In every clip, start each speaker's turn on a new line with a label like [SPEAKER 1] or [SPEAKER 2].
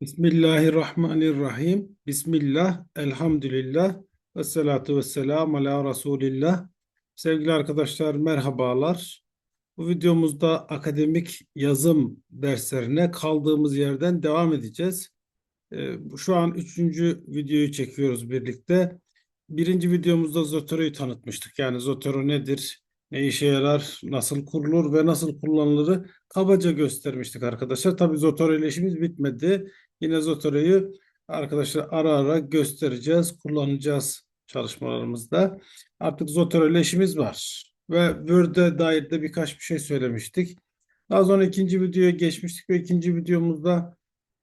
[SPEAKER 1] Bismillahirrahmanirrahim. Bismillah, elhamdülillah, ve salatu ve selamu ala Resulillah. Sevgili arkadaşlar merhabalar. Bu videomuzda akademik yazım derslerine kaldığımız yerden devam edeceğiz. Ee, Şu an üçüncü videoyu çekiyoruz birlikte. Birinci videomuzda Zotero'yu tanıtmıştık. Yani Zotero nedir, ne işe yarar, nasıl kurulur ve nasıl kullanılır kabaca göstermiştik arkadaşlar. Tabii Zotero ile işimiz bitmedi. Yine Zotero'yu arkadaşlar ara ara göstereceğiz, kullanacağız çalışmalarımızda. Artık Zotero ile işimiz var. Ve Word'e dair de birkaç bir şey söylemiştik. Daha sonra ikinci videoya geçmiştik ve ikinci videomuzda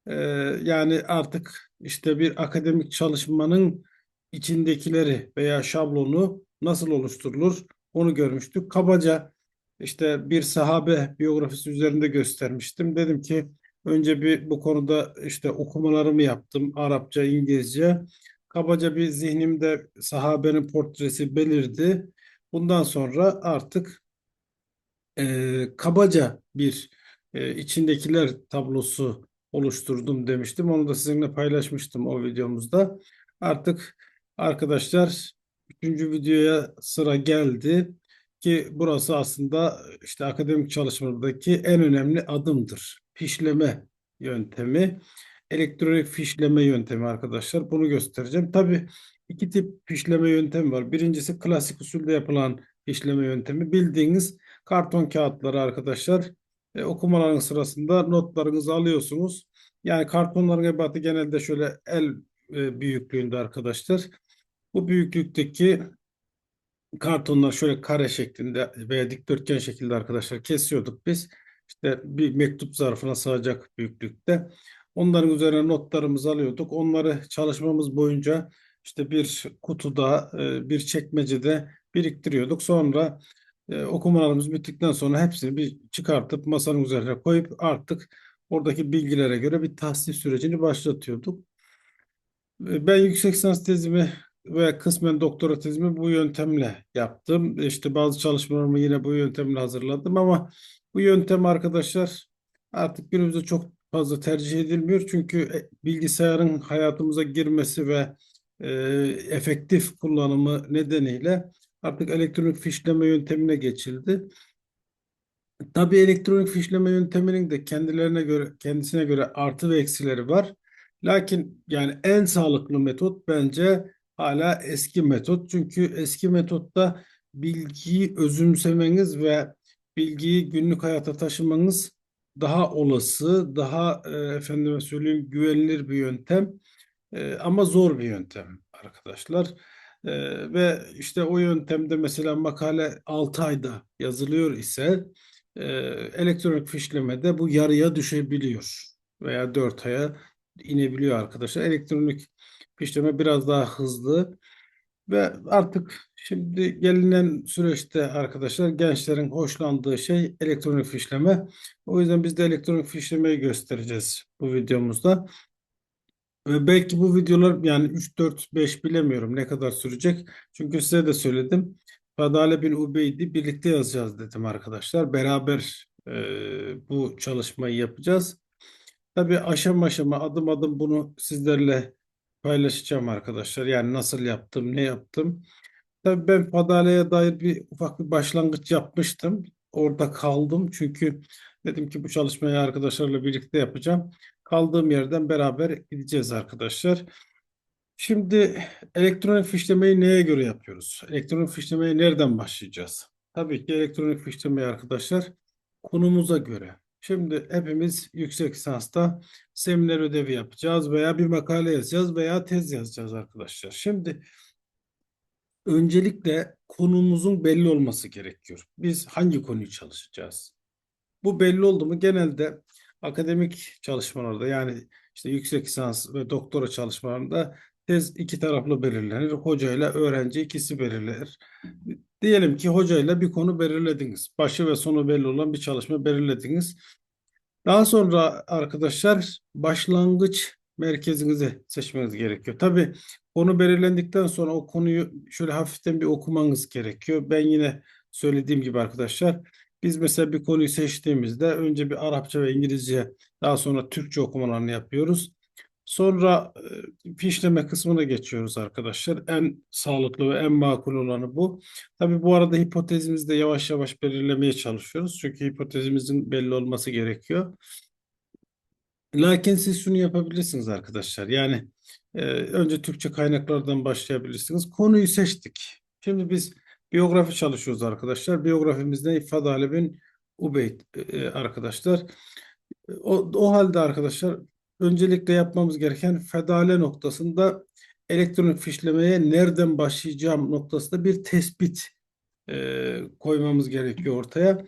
[SPEAKER 1] e, yani artık işte bir akademik çalışmanın içindekileri veya şablonu nasıl oluşturulur onu görmüştük. Kabaca işte bir sahabe biyografisi üzerinde göstermiştim. Dedim ki önce bir bu konuda işte okumalarımı yaptım. Arapça, İngilizce. Kabaca bir zihnimde sahabenin portresi belirdi. Bundan sonra artık e, kabaca bir e, içindekiler tablosu oluşturdum demiştim. Onu da sizinle paylaşmıştım o videomuzda. Artık arkadaşlar üçüncü videoya sıra geldi ki burası aslında işte akademik çalışmalardaki en önemli adımdır. Fişleme yöntemi, elektronik fişleme yöntemi arkadaşlar. Bunu göstereceğim. Tabii iki tip fişleme yöntemi var. Birincisi klasik usulde yapılan fişleme yöntemi. Bildiğiniz karton kağıtları arkadaşlar. E, okumaların sırasında notlarınızı alıyorsunuz. Yani kartonların ebatı genelde şöyle el e, büyüklüğünde arkadaşlar. Bu büyüklükteki kartonlar şöyle kare şeklinde veya dikdörtgen şekilde arkadaşlar kesiyorduk biz. İşte bir mektup zarfına sığacak büyüklükte. Onların üzerine notlarımızı alıyorduk. Onları çalışmamız boyunca işte bir kutuda, e, bir çekmecede biriktiriyorduk. Sonra e, okumalarımız bittikten sonra hepsini bir çıkartıp masanın üzerine koyup artık oradaki bilgilere göre bir tahsil sürecini başlatıyorduk. E, ben yüksek lisans tezimi ve kısmen doktora tezimi bu yöntemle yaptım. İşte bazı çalışmalarımı yine bu yöntemle hazırladım ama bu yöntem arkadaşlar artık günümüzde çok fazla tercih edilmiyor. Çünkü e, bilgisayarın hayatımıza girmesi ve e, efektif kullanımı nedeniyle artık elektronik fişleme yöntemine geçildi. Tabii elektronik fişleme yönteminin de kendilerine göre kendisine göre artı ve eksileri var. Lakin yani en sağlıklı metot bence hala eski metot. Çünkü eski metotta bilgiyi özümsemeniz ve bilgiyi günlük hayata taşımanız daha olası, daha e, efendime söyleyeyim güvenilir bir yöntem e, ama zor bir yöntem arkadaşlar. E, ve işte o yöntemde mesela makale 6 ayda yazılıyor ise e, elektronik fişlemede bu yarıya düşebiliyor veya 4 aya inebiliyor arkadaşlar. Elektronik fişleme biraz daha hızlı ve artık şimdi gelinen süreçte arkadaşlar gençlerin hoşlandığı şey elektronik fişleme. O yüzden biz de elektronik fişlemeyi göstereceğiz bu videomuzda. Ve belki bu videolar yani 3, 4, 5 bilemiyorum ne kadar sürecek. Çünkü size de söyledim. Fadale bin Ubeydi birlikte yazacağız dedim arkadaşlar. Beraber e, bu çalışmayı yapacağız. Tabii aşama aşama adım adım bunu sizlerle paylaşacağım arkadaşlar. Yani nasıl yaptım, ne yaptım. Tabii ben Fadale'ye dair bir ufak bir başlangıç yapmıştım. Orada kaldım çünkü dedim ki bu çalışmayı arkadaşlarla birlikte yapacağım. Kaldığım yerden beraber gideceğiz arkadaşlar. Şimdi elektronik fişlemeyi neye göre yapıyoruz? Elektronik fişlemeye nereden başlayacağız? Tabii ki elektronik fişlemeyi arkadaşlar konumuza göre. Şimdi hepimiz yüksek lisansta seminer ödevi yapacağız veya bir makale yazacağız veya tez yazacağız arkadaşlar. Şimdi öncelikle konumuzun belli olması gerekiyor. Biz hangi konuyu çalışacağız? Bu belli oldu mu genelde akademik çalışmalarda yani işte yüksek lisans ve doktora çalışmalarında tez iki taraflı belirlenir. Hoca ile öğrenci ikisi belirler. Diyelim ki hocayla bir konu belirlediniz. Başı ve sonu belli olan bir çalışma belirlediniz. Daha sonra arkadaşlar başlangıç merkezinizi seçmeniz gerekiyor. Tabii konu belirlendikten sonra o konuyu şöyle hafiften bir okumanız gerekiyor. Ben yine söylediğim gibi arkadaşlar biz mesela bir konuyu seçtiğimizde önce bir Arapça ve İngilizce daha sonra Türkçe okumalarını yapıyoruz. Sonra e, fişleme kısmına geçiyoruz arkadaşlar. En sağlıklı ve en makul olanı bu. Tabii bu arada hipotezimizi de yavaş yavaş belirlemeye çalışıyoruz. Çünkü hipotezimizin belli olması gerekiyor. Lakin siz şunu yapabilirsiniz arkadaşlar. Yani e, önce Türkçe kaynaklardan başlayabilirsiniz. Konuyu seçtik. Şimdi biz biyografi çalışıyoruz arkadaşlar. Biyografimizde İffet Alib'in Ubeyd e, arkadaşlar. O, o halde arkadaşlar öncelikle yapmamız gereken fedale noktasında elektronik fişlemeye nereden başlayacağım noktasında bir tespit e, koymamız gerekiyor ortaya.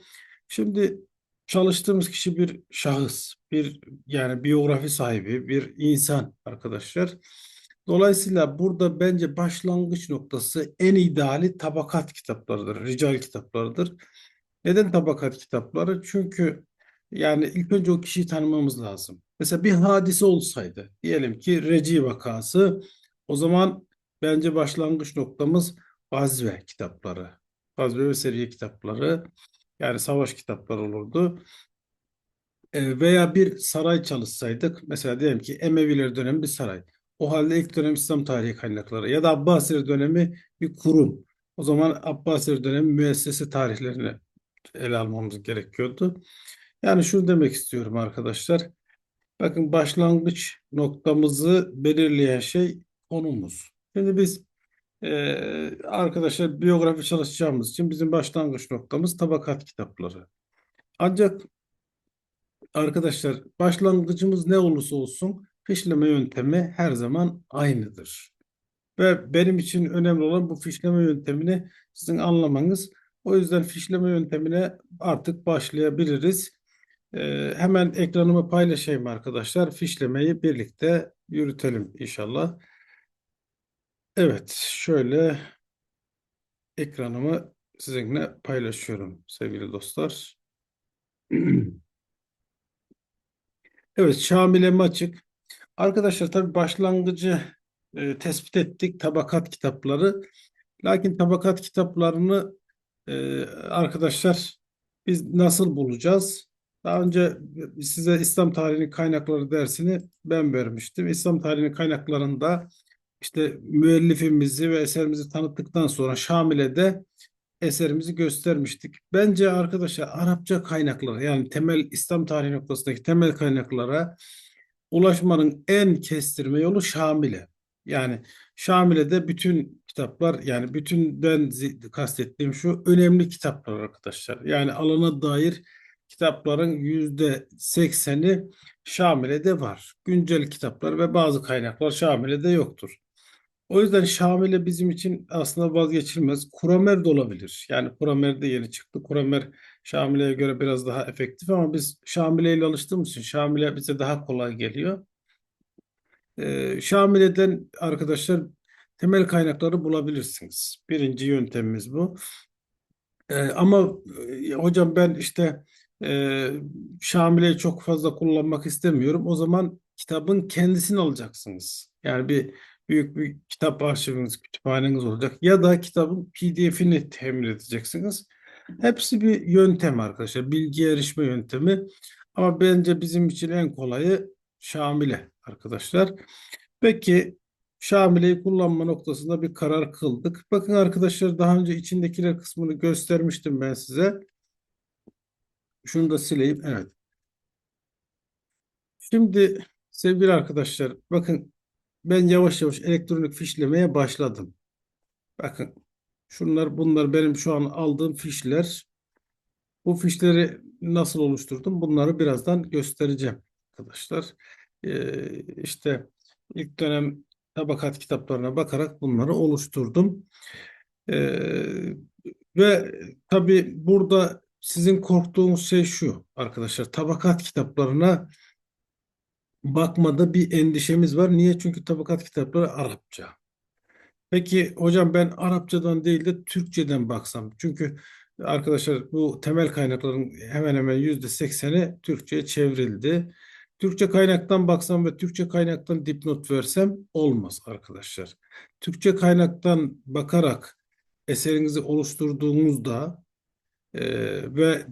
[SPEAKER 1] Şimdi çalıştığımız kişi bir şahıs, bir yani biyografi sahibi, bir insan arkadaşlar. Dolayısıyla burada bence başlangıç noktası en ideali tabakat kitaplarıdır, rical kitaplarıdır. Neden tabakat kitapları? Çünkü yani ilk önce o kişiyi tanımamız lazım. Mesela bir hadise olsaydı, diyelim ki Reci vakası, o zaman bence başlangıç noktamız Gazve kitapları. Gazve ve Seriye kitapları, yani savaş kitapları olurdu. E, veya bir saray çalışsaydık, mesela diyelim ki Emeviler dönemi bir saray. O halde ilk dönem İslam tarihi kaynakları ya da Abbasiler dönemi bir kurum. O zaman Abbasiler dönemi müessese tarihlerini ele almamız gerekiyordu. Yani şunu demek istiyorum arkadaşlar. Bakın başlangıç noktamızı belirleyen şey konumuz. Şimdi biz e, arkadaşlar biyografi çalışacağımız için bizim başlangıç noktamız tabakat kitapları. Ancak arkadaşlar başlangıcımız ne olursa olsun fişleme yöntemi her zaman aynıdır. Ve benim için önemli olan bu fişleme yöntemini sizin anlamanız. O yüzden fişleme yöntemine artık başlayabiliriz. Ee, hemen ekranımı paylaşayım arkadaşlar. Fişlemeyi birlikte yürütelim inşallah. Evet, şöyle ekranımı sizinle paylaşıyorum sevgili dostlar. Evet, Şamil'e açık. Arkadaşlar tabii başlangıcı e, tespit ettik. Tabakat kitapları. Lakin tabakat kitaplarını e, arkadaşlar biz nasıl bulacağız? Daha önce size İslam tarihinin kaynakları dersini ben vermiştim. İslam tarihinin kaynaklarında işte müellifimizi ve eserimizi tanıttıktan sonra Şamile'de eserimizi göstermiştik. Bence arkadaşlar Arapça kaynakları yani temel İslam tarihi noktasındaki temel kaynaklara ulaşmanın en kestirme yolu Şamile. Yani Şamile'de bütün kitaplar yani bütün ben kastettiğim şu önemli kitaplar arkadaşlar. Yani alana dair kitapların yüzde sekseni Şamile'de var. Güncel kitaplar ve bazı kaynaklar Şamile'de yoktur. O yüzden Şamile bizim için aslında vazgeçilmez. Kuramer de olabilir. Yani Kuramer de yeni çıktı. Kuramer Şamile'ye göre biraz daha efektif ama biz Şamile ile alıştığımız için Şamile bize daha kolay geliyor. Ee, Şamile'den arkadaşlar temel kaynakları bulabilirsiniz. Birinci yöntemimiz bu. Ee, ama e, hocam ben işte e, Şamile'yi çok fazla kullanmak istemiyorum. O zaman kitabın kendisini alacaksınız. Yani bir büyük bir kitap arşiviniz, kütüphaneniz olacak. Ya da kitabın PDF'ini temin edeceksiniz. Hepsi bir yöntem arkadaşlar. Bilgi erişme yöntemi. Ama bence bizim için en kolayı Şamile arkadaşlar. Peki Şamile'yi kullanma noktasında bir karar kıldık. Bakın arkadaşlar daha önce içindekiler kısmını göstermiştim ben size. Şunu da sileyim. Evet. Şimdi sevgili arkadaşlar bakın ben yavaş yavaş elektronik fişlemeye başladım. Bakın şunlar bunlar benim şu an aldığım fişler. Bu fişleri nasıl oluşturdum? Bunları birazdan göstereceğim arkadaşlar. Ee, işte ilk dönem tabakat kitaplarına bakarak bunları oluşturdum. Ee, ve tabii burada sizin korktuğunuz şey şu arkadaşlar. Tabakat kitaplarına bakmada bir endişemiz var. Niye? Çünkü tabakat kitapları Arapça. Peki hocam ben Arapçadan değil de Türkçeden baksam. Çünkü arkadaşlar bu temel kaynakların hemen hemen yüzde sekseni Türkçe'ye çevrildi. Türkçe kaynaktan baksam ve Türkçe kaynaktan dipnot versem olmaz arkadaşlar. Türkçe kaynaktan bakarak eserinizi oluşturduğunuzda e, ve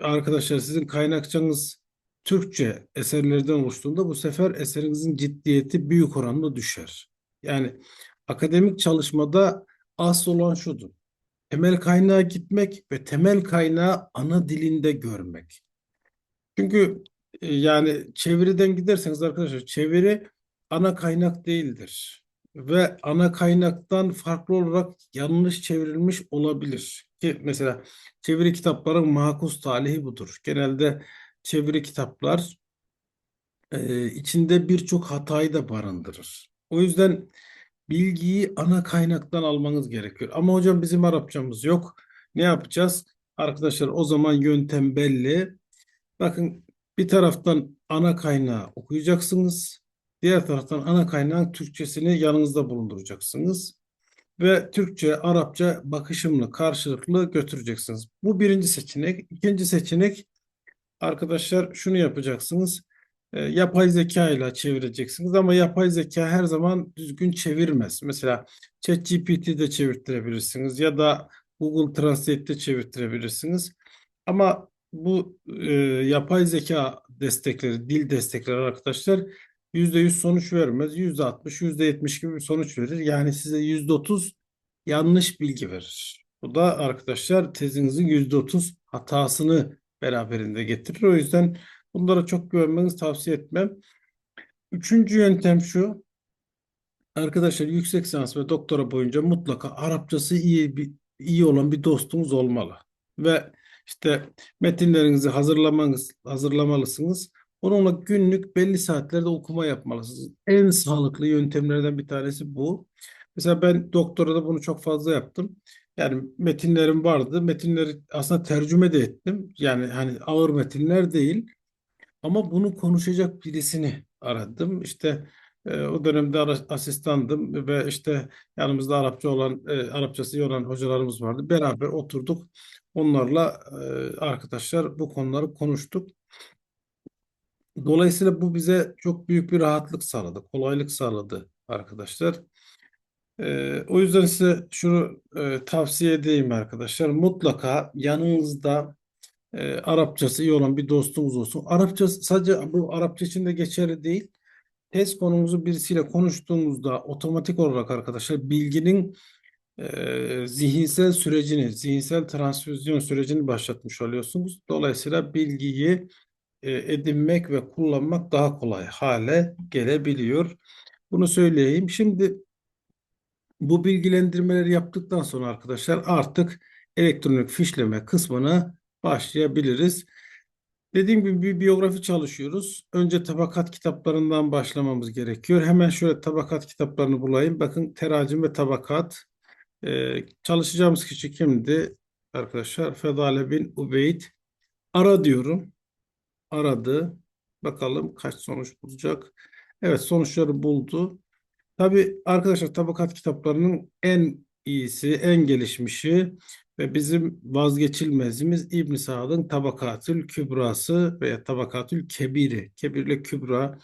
[SPEAKER 1] arkadaşlar sizin kaynakçanız Türkçe eserlerden oluştuğunda bu sefer eserinizin ciddiyeti büyük oranda düşer. Yani akademik çalışmada asıl olan şudur. Temel kaynağa gitmek ve temel kaynağı ana dilinde görmek. Çünkü e, yani çeviriden giderseniz arkadaşlar çeviri ana kaynak değildir. Ve ana kaynaktan farklı olarak yanlış çevrilmiş olabilir. Ki mesela çeviri kitapların makus talihi budur. Genelde çeviri kitaplar e, içinde birçok hatayı da barındırır. O yüzden bilgiyi ana kaynaktan almanız gerekiyor. Ama hocam bizim Arapçamız yok. Ne yapacağız? Arkadaşlar o zaman yöntem belli. Bakın bir taraftan ana kaynağı okuyacaksınız. Diğer taraftan ana kaynağın Türkçesini yanınızda bulunduracaksınız. Ve Türkçe, Arapça bakışımlı, karşılıklı götüreceksiniz. Bu birinci seçenek. İkinci seçenek arkadaşlar şunu yapacaksınız. E, yapay zeka ile çevireceksiniz ama yapay zeka her zaman düzgün çevirmez. Mesela ChatGPT'de çevirtirebilirsiniz ya da Google Translate'de çevirtirebilirsiniz. Ama bu e, yapay zeka destekleri, dil destekleri arkadaşlar %100 sonuç vermez. %60, %70 gibi bir sonuç verir. Yani size %30 yanlış bilgi verir. Bu da arkadaşlar tezinizin %30 hatasını beraberinde getirir. O yüzden bunlara çok güvenmenizi tavsiye etmem. Üçüncü yöntem şu. Arkadaşlar yüksek lisans ve doktora boyunca mutlaka Arapçası iyi bir iyi olan bir dostunuz olmalı. Ve işte metinlerinizi hazırlamanız, hazırlamalısınız. Onunla günlük belli saatlerde okuma yapmalısınız. En sağlıklı yöntemlerden bir tanesi bu. Mesela ben doktorada bunu çok fazla yaptım. Yani metinlerim vardı. Metinleri aslında tercüme de ettim. Yani hani ağır metinler değil. Ama bunu konuşacak birisini aradım. İşte e, o dönemde asistandım ve işte yanımızda Arapça olan, e, Arapçası iyi olan hocalarımız vardı. Beraber oturduk. Onlarla e, arkadaşlar bu konuları konuştuk. Dolayısıyla bu bize çok büyük bir rahatlık sağladı, kolaylık sağladı arkadaşlar. E, o yüzden size şunu e, tavsiye edeyim arkadaşlar. Mutlaka yanınızda e, Arapçası iyi olan bir dostunuz olsun. Arapça sadece bu Arapça için de geçerli değil. Test konumuzu birisiyle konuştuğumuzda otomatik olarak arkadaşlar bilginin e, zihinsel sürecini, zihinsel transfüzyon sürecini başlatmış oluyorsunuz. Dolayısıyla bilgiyi e, edinmek ve kullanmak daha kolay hale gelebiliyor. Bunu söyleyeyim. Şimdi bu bilgilendirmeleri yaptıktan sonra arkadaşlar artık elektronik fişleme kısmına başlayabiliriz. Dediğim gibi bir biyografi çalışıyoruz. Önce tabakat kitaplarından başlamamız gerekiyor. Hemen şöyle tabakat kitaplarını bulayım. Bakın teracim ve tabakat. Ee, çalışacağımız kişi kimdi? Arkadaşlar Fedale bin Ubeyd. Ara diyorum. Aradı. Bakalım kaç sonuç bulacak. Evet sonuçları buldu. Tabii arkadaşlar tabakat kitaplarının en iyisi, en gelişmişi ve bizim vazgeçilmezimiz İbn Saad'ın Tabakatül Kübrası veya Tabakatül Kebiri. Kebir ile Kübra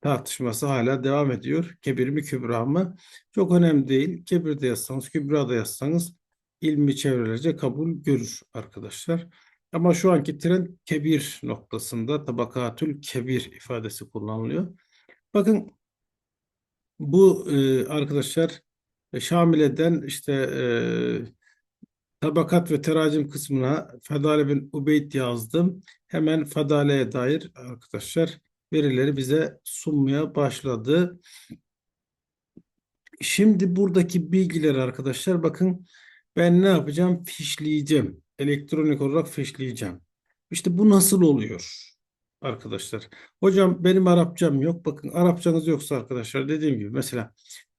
[SPEAKER 1] tartışması hala devam ediyor. Kebir mi Kübra mı? Çok önemli değil. Kebir de yazsanız, Kübra da yazsanız ilmi çevrelerce kabul görür arkadaşlar. Ama şu anki trend kebir noktasında tabakatül kebir ifadesi kullanılıyor. Bakın bu e, arkadaşlar e, Şamile'den işte e, tabakat ve teracim kısmına Fedale bin Ubeyd yazdım. Hemen Fedale'ye dair arkadaşlar verileri bize sunmaya başladı. Şimdi buradaki bilgileri arkadaşlar bakın ben ne yapacağım? Fişleyeceğim. Elektronik olarak fişleyeceğim. İşte bu nasıl oluyor arkadaşlar? Hocam benim Arapçam yok. Bakın Arapçanız yoksa arkadaşlar dediğim gibi mesela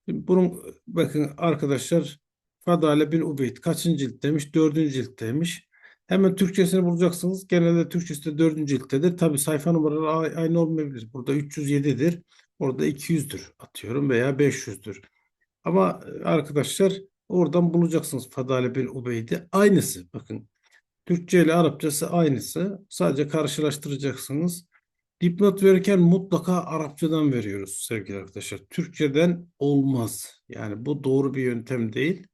[SPEAKER 1] bunun bakın arkadaşlar Fadale bin Ubeyd kaçıncı cilt demiş? Dördüncü cilt demiş. Hemen Türkçesini bulacaksınız. Genelde Türkçesi de dördüncü cilttedir. Tabi sayfa numaraları aynı olmayabilir. Burada 307'dir. Orada 200'dür atıyorum veya 500'dür. Ama arkadaşlar oradan bulacaksınız Fadale bin Ubeyd'i. Aynısı bakın. Türkçe ile Arapçası aynısı. Sadece karşılaştıracaksınız. Dipnot verirken mutlaka Arapçadan veriyoruz sevgili arkadaşlar. Türkçeden olmaz. Yani bu doğru bir yöntem değil.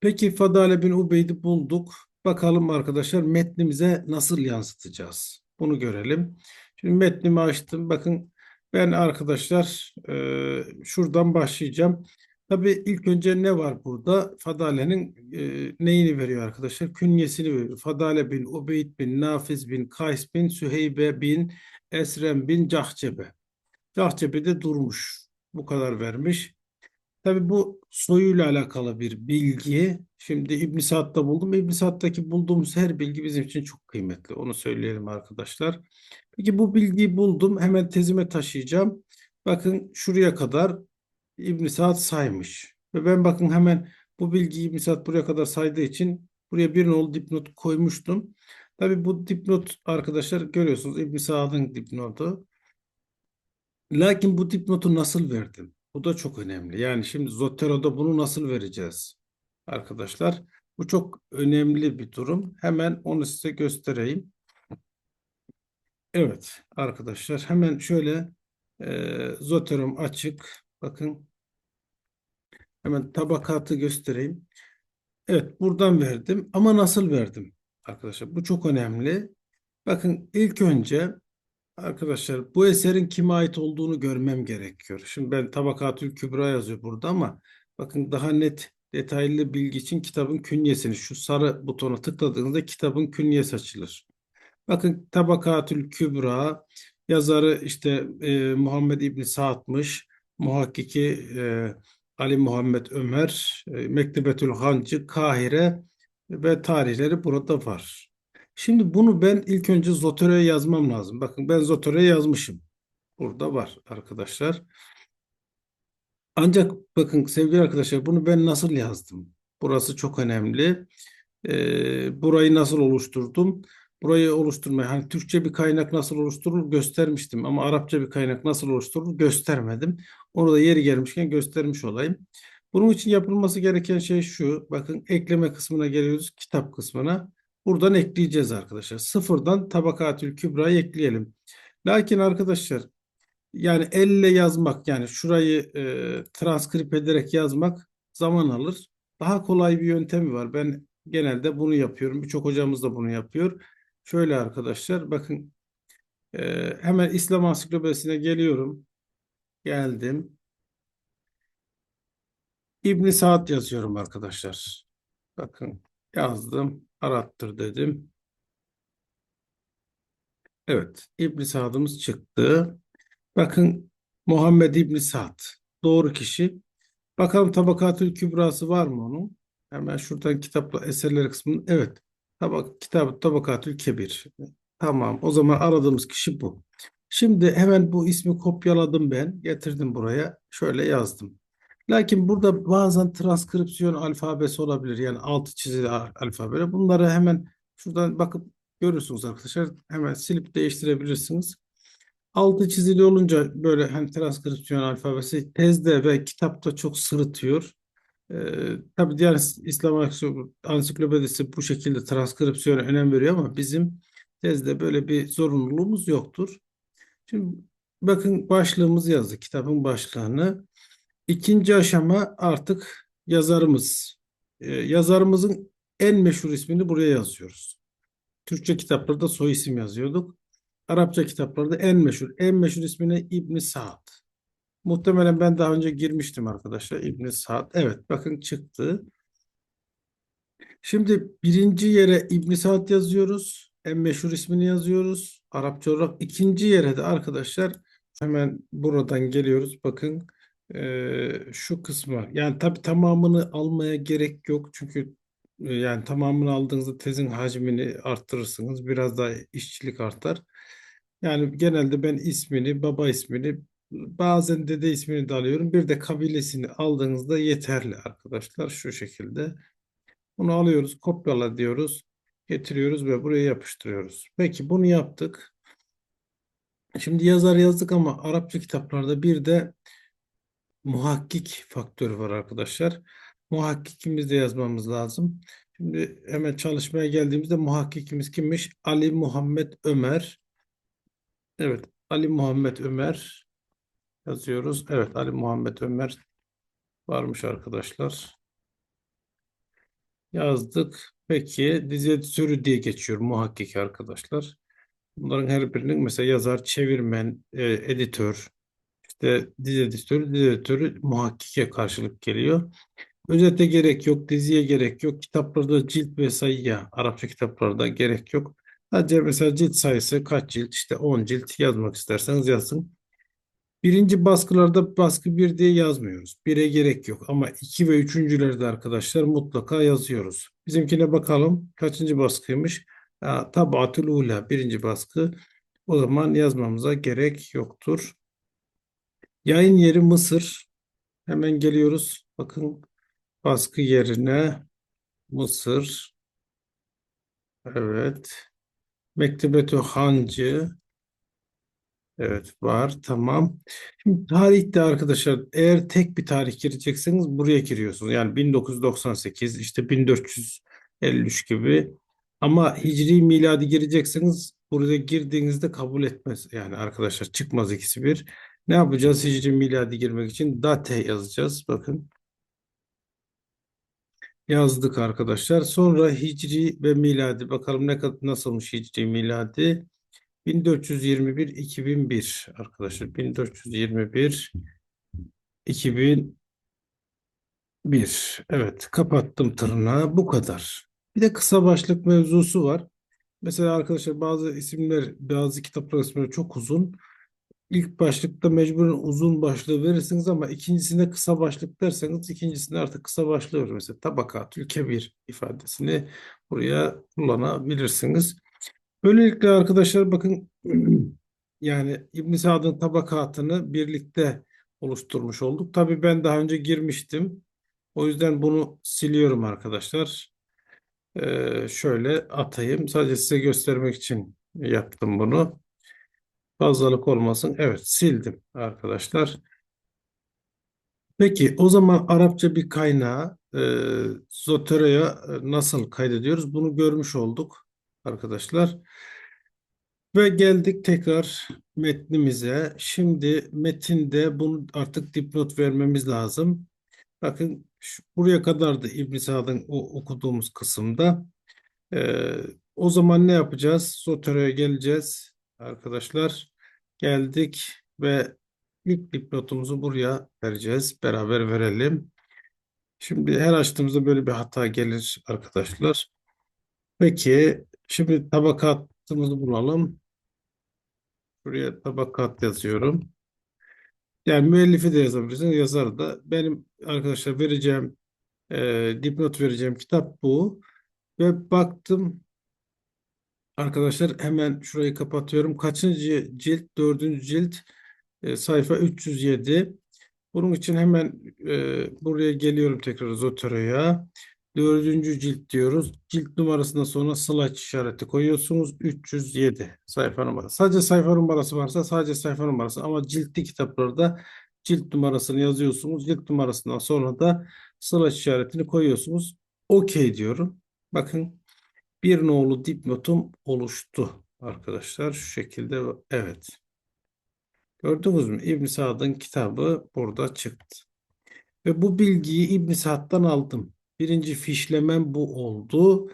[SPEAKER 1] Peki Fadale bin Ubeyd'i bulduk. Bakalım arkadaşlar metnimize nasıl yansıtacağız? Bunu görelim. Şimdi metnimi açtım. Bakın ben arkadaşlar e, şuradan başlayacağım. Tabii ilk önce ne var burada? Fadale'nin e, neyini veriyor arkadaşlar? Künyesini veriyor. Fadale bin Ubeyd bin Nafiz bin Kays bin Süheybe bin Esrem bin Cahcebe. Cahcebe'de durmuş. Bu kadar vermiş. Tabii bu soyuyla alakalı bir bilgi. Şimdi İbn Sa'd'da buldum. İbn Sa'd'daki bulduğumuz her bilgi bizim için çok kıymetli. Onu söyleyelim arkadaşlar. Peki bu bilgiyi buldum. Hemen tezime taşıyacağım. Bakın şuraya kadar İbn Sa'd saymış. Ve ben bakın hemen bu bilgiyi İbn Sa'd buraya kadar saydığı için buraya bir nolu dipnot koymuştum. Tabii bu dipnot arkadaşlar görüyorsunuz İbn Sa'd'ın dipnotu. Lakin bu dipnotu nasıl verdim? Bu da çok önemli. Yani şimdi Zotero'da bunu nasıl vereceğiz? Arkadaşlar bu çok önemli bir durum. Hemen onu size göstereyim. Evet arkadaşlar hemen şöyle e, Zoterom açık. Bakın hemen tabakatı göstereyim. Evet buradan verdim ama nasıl verdim? Arkadaşlar bu çok önemli. Bakın ilk önce Arkadaşlar bu eserin kime ait olduğunu görmem gerekiyor. Şimdi ben Tabakatül Kübra yazıyor burada ama bakın daha net detaylı bilgi için kitabın künyesini şu sarı butona tıkladığınızda kitabın künyesi açılır. Bakın Tabakatül Kübra yazarı işte e, Muhammed İbni Sa'd'mış. Muhakkiki e, Ali Muhammed Ömer, e, Mektebetül Hancı, Kahire ve tarihleri burada var. Şimdi bunu ben ilk önce Zotero'ya yazmam lazım. Bakın ben Zotero'ya yazmışım. Burada var arkadaşlar. Ancak bakın sevgili arkadaşlar bunu ben nasıl yazdım? Burası çok önemli. Ee, burayı nasıl oluşturdum? Burayı oluşturmaya hani Türkçe bir kaynak nasıl oluşturulur göstermiştim ama Arapça bir kaynak nasıl oluşturulur göstermedim. Onu da yeri gelmişken göstermiş olayım. Bunun için yapılması gereken şey şu. Bakın ekleme kısmına geliyoruz. Kitap kısmına. Buradan ekleyeceğiz arkadaşlar. Sıfırdan Tabakatül Kübra'yı ekleyelim. Lakin arkadaşlar yani elle yazmak yani şurayı e, transkript ederek yazmak zaman alır. Daha kolay bir yöntemi var. Ben genelde bunu yapıyorum. Birçok hocamız da bunu yapıyor. Şöyle arkadaşlar bakın e, hemen İslam Ansiklopedisine geliyorum. Geldim. İbn Saad yazıyorum arkadaşlar. Bakın yazdım. Arattır dedim. Evet. İbn Sad'ımız çıktı. Bakın Muhammed İbn Sa'd. Doğru kişi. Bakalım Tabakatül Kübrası var mı onun? Hemen şuradan kitapla eserleri kısmını. Evet. Tabak, kitap Tabakatül Kebir. Tamam. O zaman aradığımız kişi bu. Şimdi hemen bu ismi kopyaladım ben. Getirdim buraya. Şöyle yazdım. Lakin burada bazen transkripsiyon alfabesi olabilir. Yani altı çizili alfabe. Bunları hemen şuradan bakıp görürsünüz arkadaşlar. Hemen silip değiştirebilirsiniz. Altı çizili olunca böyle hani transkripsiyon alfabesi tezde ve kitapta çok sırıtıyor. Ee, tabii diğer İslam ansiklopedisi bu şekilde transkripsiyona önem veriyor ama bizim tezde böyle bir zorunluluğumuz yoktur. Şimdi bakın başlığımızı yazdık. Kitabın başlığını. İkinci aşama artık yazarımız. Ee, yazarımızın en meşhur ismini buraya yazıyoruz. Türkçe kitaplarda soy isim yazıyorduk. Arapça kitaplarda en meşhur. En meşhur ismine İbn Saad. Muhtemelen ben daha önce girmiştim arkadaşlar. İbn Saad. Evet bakın çıktı. Şimdi birinci yere İbn Saad yazıyoruz. En meşhur ismini yazıyoruz. Arapça olarak. ikinci yere de arkadaşlar hemen buradan geliyoruz. Bakın e, şu kısmı yani tabii tamamını almaya gerek yok çünkü e, yani tamamını aldığınızda tezin hacmini arttırırsınız biraz daha işçilik artar. Yani genelde ben ismini baba ismini bazen dede ismini de alıyorum bir de kabilesini aldığınızda yeterli arkadaşlar şu şekilde. Bunu alıyoruz kopyala diyoruz getiriyoruz ve buraya yapıştırıyoruz. Peki bunu yaptık. Şimdi yazar yazdık ama Arapça kitaplarda bir de muhakkik faktörü var arkadaşlar. Muhakkikimizi de yazmamız lazım. Şimdi hemen çalışmaya geldiğimizde muhakkikimiz kimmiş? Ali Muhammed Ömer. Evet, Ali Muhammed Ömer yazıyoruz. Evet, Ali Muhammed Ömer varmış arkadaşlar. Yazdık. Peki dizi editörü diye geçiyor muhakkik arkadaşlar. Bunların her birinin mesela yazar, çevirmen, e, editör, işte dizi editörü, dizi editörü muhakkike karşılık geliyor. Özete gerek yok, diziye gerek yok. Kitaplarda cilt ve sayıya, Arapça kitaplarda gerek yok. Sadece mesela cilt sayısı kaç cilt, işte 10 cilt yazmak isterseniz yazın. Birinci baskılarda baskı 1 diye yazmıyoruz. 1'e gerek yok ama 2 ve 3.lerde arkadaşlar mutlaka yazıyoruz. Bizimkine bakalım kaçıncı baskıymış? Ha, Tabaatül Ula birinci baskı. O zaman yazmamıza gerek yoktur. Yayın yeri Mısır. Hemen geliyoruz. Bakın baskı yerine Mısır. Evet. Mektebetü Hancı. Evet var tamam. Şimdi tarihte arkadaşlar eğer tek bir tarih girecekseniz buraya giriyorsunuz. Yani 1998 işte 1453 gibi. Ama hicri miladi girecekseniz burada girdiğinizde kabul etmez. Yani arkadaşlar çıkmaz ikisi bir. Ne yapacağız hicri miladi girmek için? Date yazacağız. Bakın yazdık arkadaşlar. Sonra hicri ve miladi bakalım ne kadar nasılmış hicri miladi. 1421 2001 arkadaşlar 1421 2001 evet kapattım tırnağı bu kadar. Bir de kısa başlık mevzusu var. Mesela arkadaşlar bazı isimler bazı kitaplar isimleri çok uzun. İlk başlıkta mecburen uzun başlığı verirsiniz ama ikincisinde kısa başlık derseniz ikincisinde artık kısa başlığı verir. Mesela tabakatül kebir ifadesini buraya kullanabilirsiniz. Böylelikle arkadaşlar bakın yani İbn Sa'd'ın tabakatını birlikte oluşturmuş olduk. Tabii ben daha önce girmiştim. O yüzden bunu siliyorum arkadaşlar. Ee, şöyle atayım. Sadece size göstermek için yaptım bunu. Fazlalık olmasın. Evet sildim arkadaşlar. Peki o zaman Arapça bir kaynağı e, Zotero'ya e, nasıl kaydediyoruz? Bunu görmüş olduk arkadaşlar. Ve geldik tekrar metnimize. Şimdi metinde bunu artık dipnot vermemiz lazım. Bakın şu, buraya kadar da İbn Sa'd'ın okuduğumuz kısımda. Ee, o zaman ne yapacağız? Sotero'ya geleceğiz arkadaşlar. Geldik ve ilk dipnotumuzu buraya vereceğiz. Beraber verelim. Şimdi her açtığımızda böyle bir hata gelir arkadaşlar. Peki şimdi tabakatımızı bulalım. Buraya tabakat yazıyorum. Yani müellifi de yazabilirsiniz, yazar da. Benim arkadaşlar vereceğim, e, dipnot vereceğim kitap bu. Ve baktım arkadaşlar hemen şurayı kapatıyorum. Kaçıncı cilt? Dördüncü cilt. E, sayfa 307. Bunun için hemen e, buraya geliyorum tekrar Zotero'ya. Dördüncü cilt diyoruz. Cilt numarasından sonra slash işareti koyuyorsunuz. 307 sayfa numarası. Sadece sayfa numarası varsa sadece sayfa numarası ama ciltli kitaplarda cilt numarasını yazıyorsunuz. Cilt numarasından sonra da slash işaretini koyuyorsunuz. OK diyorum. Bakın bir nolu dipnotum oluştu arkadaşlar. Şu şekilde evet. Gördünüz mü? İbn Sa'd'ın kitabı burada çıktı. Ve bu bilgiyi İbn Sa'd'dan aldım. Birinci fişlemem bu oldu.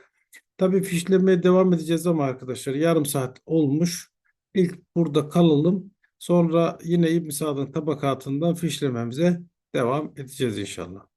[SPEAKER 1] Tabii fişlemeye devam edeceğiz ama arkadaşlar yarım saat olmuş. İlk burada kalalım. Sonra yine İbn Sa'd'ın tabakatından fişlememize devam edeceğiz inşallah.